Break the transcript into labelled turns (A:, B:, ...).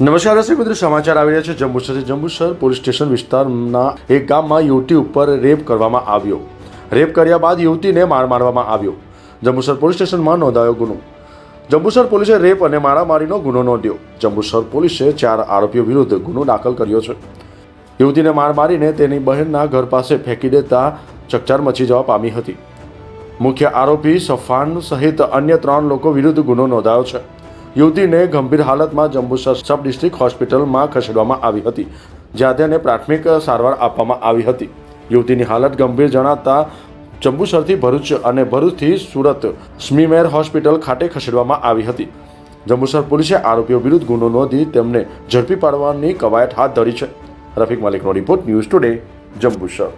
A: નમસ્કાર દર્શક મિત્રો, સમાચાર આવી રહ્યા છે. જંબુસરથી જંબુસર પોલીસ સ્ટેશન વિસ્તારના એક ગામમાં યુવતી ઉપર રેપ કરવામાં આવ્યો. રેપ કર્યા બાદ યુવતીને માર મારવામાં આવ્યો. જંબુસર પોલીસ સ્ટેશનમાં નોંધાયો ગુનો. જંબુસર પોલીસે રેપ અને મારામારીનો ગુનો નોંધ્યો. જંબુસર પોલીસે ચાર આરોપીઓ વિરુદ્ધ ગુનો દાખલ કર્યો છે. યુવતીને માર મારીને તેની બહેનના ઘર પાસે ફેંકી દેતા ચકચાર મચી જવા પામી હતી. મુખ્ય આરોપી સફાન સહિત અન્ય ત્રણ લોકો વિરુદ્ધ ગુનો નોંધાયો છે. યુવતીને ગંભીર હાલતમાં જંબુસર સબ ડિસ્ટ્રિક્ટ હોસ્પિટલમાં ખસેડવામાં આવી હતી જ્યાં તેને પ્રાથમિક સારવાર આપવામાં આવી હતી. યુવતીની હાલત ગંભીર જણાતા જંબુસરથી ભરૂચ અને ભરૂચથી સુરત સ્મીમેર હોસ્પિટલ ખાતે ખસેડવામાં આવી હતી. જંબુસર પોલીસે આરોપીઓ વિરુદ્ધ ગુનો નોંધી તેમને ઝડપી પાડવાની કવાયત હાથ ધરી છે. રફીક માલિકનો રિપોર્ટ ન્યૂઝ ટુડે જંબુસર.